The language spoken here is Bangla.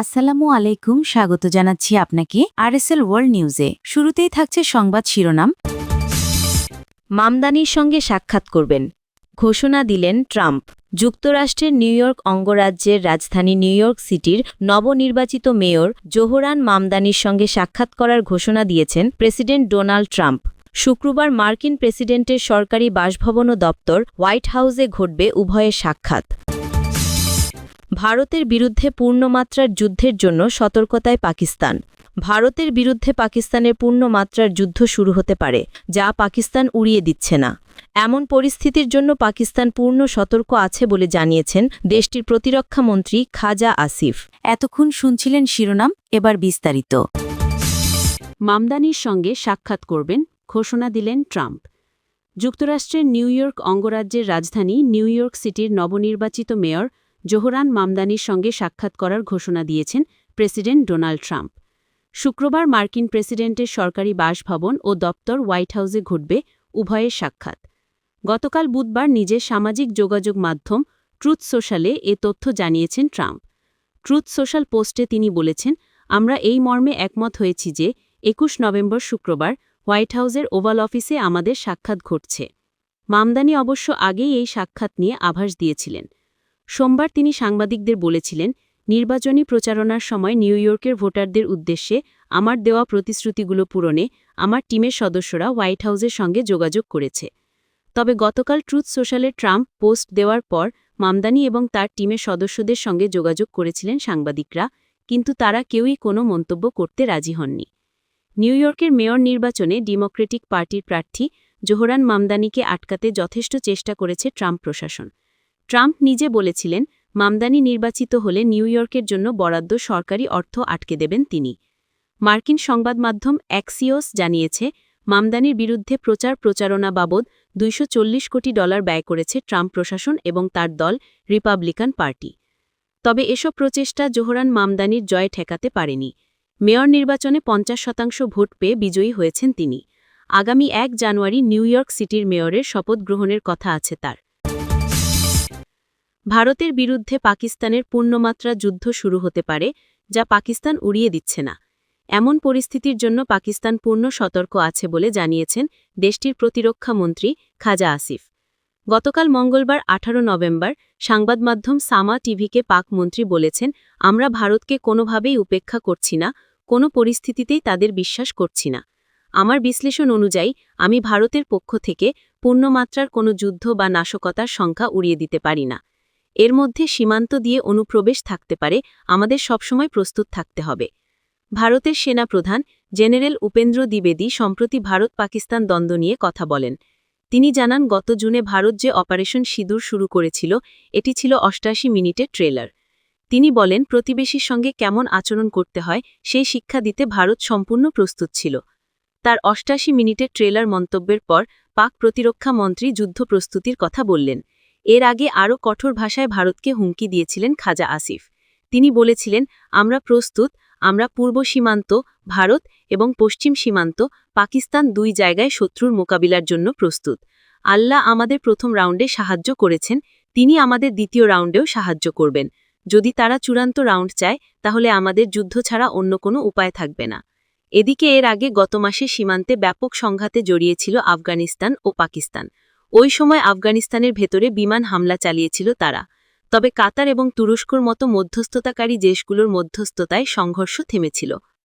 আসসালামু আলাইকুম, স্বাগত জানাচ্ছি আপনাকে আরএসএল ওয়ার্ল্ড নিউজে। শুরুতেই থাকছে সংবাদ শিরোনাম। মামদানির সঙ্গে সাক্ষাৎ করবেন। ঘোষণা দিলেন ট্রাম্প। যুক্তরাষ্ট্রের নিউ ইয়র্ক অঙ্গরাজ্যের রাজধানী নিউ ইয়র্ক সিটির নবনির্বাচিত মেয়র জোহরান মামদানির সঙ্গে সাক্ষাৎ করার ঘোষণা দিয়েছেন প্রেসিডেন্ট ডোনাল্ড ট্রাম্প। শুক্রবার মার্কিন প্রেসিডেন্টের সরকারি বাসভবন ও দপ্তর হোয়াইট হাউসে ঘটবে উভয়ের সাক্ষাৎ। ভারতের বিরুদ্ধে পূর্ণমাত্রার যুদ্ধের জন্য সতর্কতায় পাকিস্তান। ভারতের বিরুদ্ধে পাকিস্তানের পূর্ণমাত্রার যুদ্ধ শুরু হতে পারে যা পাকিস্তান উড়িয়ে দিচ্ছে না। এমন পরিস্থিতির জন্য পাকিস্তান পূর্ণ সতর্ক আছে বলে জানিয়েছেন দেশটির প্রতিরক্ষা মন্ত্রী খাজা আসিফ। এতক্ষণ শুনছিলেন শিরোনাম এবার বিস্তারিত। মামদানির সঙ্গে সাক্ষাৎ করবেন ঘোষণা দিলেন ট্রাম্প। যুক্তরাষ্ট্রের নিউ ইয়র্ক অঙ্গরাজ্যের রাজধানী নিউ ইয়র্ক সিটির নবনির্বাচিত মেয়র জোহরান মামদানির সঙ্গে সাক্ষাৎ করার ঘোষণা দিয়েছেন প্রেসিডেন্ট ডোনাল্ড ট্রাম্প। শুক্রবার মার্কিন প্রেসিডেন্টের সরকারি বাসভবন ও দপ্তর হোয়াইট হাউসে ঘটবে উভয়ের সাক্ষাৎ। গতকাল বুধবার নিজের সামাজিক যোগাযোগ মাধ্যম ট্রুথ সোশ্যালে এ তথ্য জানিয়েছেন ট্রাম্প। ট্রুথ সোশ্যাল পোস্টে তিনি বলেছেন, আমরা এই মর্মে একমত হয়েছি যে একুশ নভেম্বর শুক্রবার হোয়াইট হাউসের ওভাল অফিসে আমাদের সাক্ষাৎ ঘটছে। মামদানি অবশ্য আগেই এই সাক্ষাৎ নিয়ে আভাস দিয়েছিলেন। সোমবার তিনি সাংবাদিকদের বলেছিলেন, নির্বাচনী প্রচারণার সময় নিউ ইয়র্কের ভোটারদের উদ্দেশ্যে আমার দেওয়া প্রতিশ্রুতিগুলো পূরণে আমার টিমের সদস্যরা হোয়াইট হাউসের সঙ্গে যোগাযোগ করেছে। তবে গতকাল ট্রুথ সোশ্যালে ট্রাম্প পোস্ট দেওয়ার পর মামদানি এবং তার টিমের সদস্যদের সঙ্গে যোগাযোগ করেছিলেন সাংবাদিকরা, কিন্তু তারা কেউই কোনো মন্তব্য করতে রাজি হননি। নিউ ইয়র্কের মেয়র নির্বাচনে ডেমোক্রেটিক পার্টির প্রার্থী জোহরান মামদানিকে আটকাতে যথেষ্ট চেষ্টা করেছে ট্রাম্প প্রশাসন। ট্রাম্প নিজে বলেছিলেন, মামদানি নির্বাচিত হলে নিউ ইয়র্কের জন্য বরাদ্দ সরকারি অর্থ আটকে দেবেন তিনি। মার্কিন সংবাদ মাধ্যম অ্যাক্সিওস জানিয়েছে, মামদানির বিরুদ্ধে প্রচার প্রচারণা বাবদ দুইশো চল্লিশ কোটি ডলার ব্যয় করেছে ট্রাম্প প্রশাসন এবং তার দল রিপাবলিকান পার্টি। তবে এসব প্রচেষ্টা জোহরান মামদানির জয় ঠেকাতে পারেনি। মেয়র নির্বাচনে পঞ্চাশ শতাংশ ভোট পেয়ে বিজয়ী হয়েছেন তিনি। আগামী এক জানুয়ারি নিউ ইয়র্ক সিটির মেয়রের শপথ গ্রহণের কথা আছে তার। ভারতের বিরুদ্ধে পাকিস্তানের পূর্ণমাত্রা যুদ্ধ শুরু হতে পারে, যা পাকিস্তান উড়িয়ে দিচ্ছে না। এমন পরিস্থিতির জন্য পাকিস্তান পূর্ণ সতর্ক আছে বলে জানিয়েছেন দেশটির প্রতিরক্ষা মন্ত্রী খাজা আসিফ। গতকাল মঙ্গলবার ১৮ নভেম্বর সংবাদ মাধ্যম সামা টিভিকে পাক মন্ত্রী বলেছেন, আমরা ভারতকে কোনোভাবেই উপেক্ষা করছি না, কোনো পরিস্থিতিতেই তাদের বিশ্বাস করছি না। আমার বিশ্লেষণ অনুযায়ী, আমি ভারতের পক্ষ থেকে পূর্ণমাত্রার কোনো যুদ্ধ বা নাশকতার সংখ্যা উড়িয়ে দিতে পারি না। এর মধ্যে সীমান্ত দিয়ে অনুপ্রবেশ থাকতে পারে, আমাদের সবসময় প্রস্তুত থাকতে হবে। ভারতের সেনাপ্রধান জেনারেল উপেন্দ্র দ্বিবেদী সম্প্রতি ভারত পাকিস্তান দ্বন্দ্ব নিয়ে কথা বলেন। তিনি জানান, গত জুনে ভারত যে অপারেশন সিঁদুর শুরু করেছিল, এটি ছিল অষ্টাশি মিনিটের ট্রেলার। তিনি বলেন, প্রতিবেশীর সঙ্গে কেমন আচরণ করতে হয়, সেই শিক্ষা দিতে ভারত সম্পূর্ণ প্রস্তুত ছিল। তার অষ্টাশি মিনিটের ট্রেলার মন্তব্যের পর পাক প্রতিরক্ষা মন্ত্রী যুদ্ধ প্রস্তুতির কথা বললেন। এর আগে আরও কঠোর ভাষায় ভারতকে হুমকি দিয়েছিলেন খাজা আসিফ। তিনি বলেছিলেন, আমরা প্রস্তুত, আমরা পূর্ব সীমান্ত, ভারত এবং পশ্চিম সীমান্ত, পাকিস্তান দুই জায়গায় শত্রুর মোকাবিলার জন্য প্রস্তুত। আল্লাহ আমাদের প্রথম রাউন্ডে সাহায্য করেছেন, তিনি আমাদের দ্বিতীয় রাউন্ডেও সাহায্য করবেন। যদি তারা চূড়ান্ত রাউন্ড চায়, তাহলে আমাদের যুদ্ধ ছাড়া অন্য কোনো উপায় থাকবে না। এদিকে এর আগে গত মাসে সীমান্তে ব্যাপক সংঘাতে জড়িয়েছিল আফগানিস্তান ও পাকিস্তান। ওই সময় আফগানিস্তানের ভেতরে বিমান হামলা চালিয়েছিল তারা। তবে কাতার এবং তুরস্কর মতো মধ্যস্থতাকারী দেশগুলোর মধ্যস্থতায় সংঘর্ষ থেমেছিল।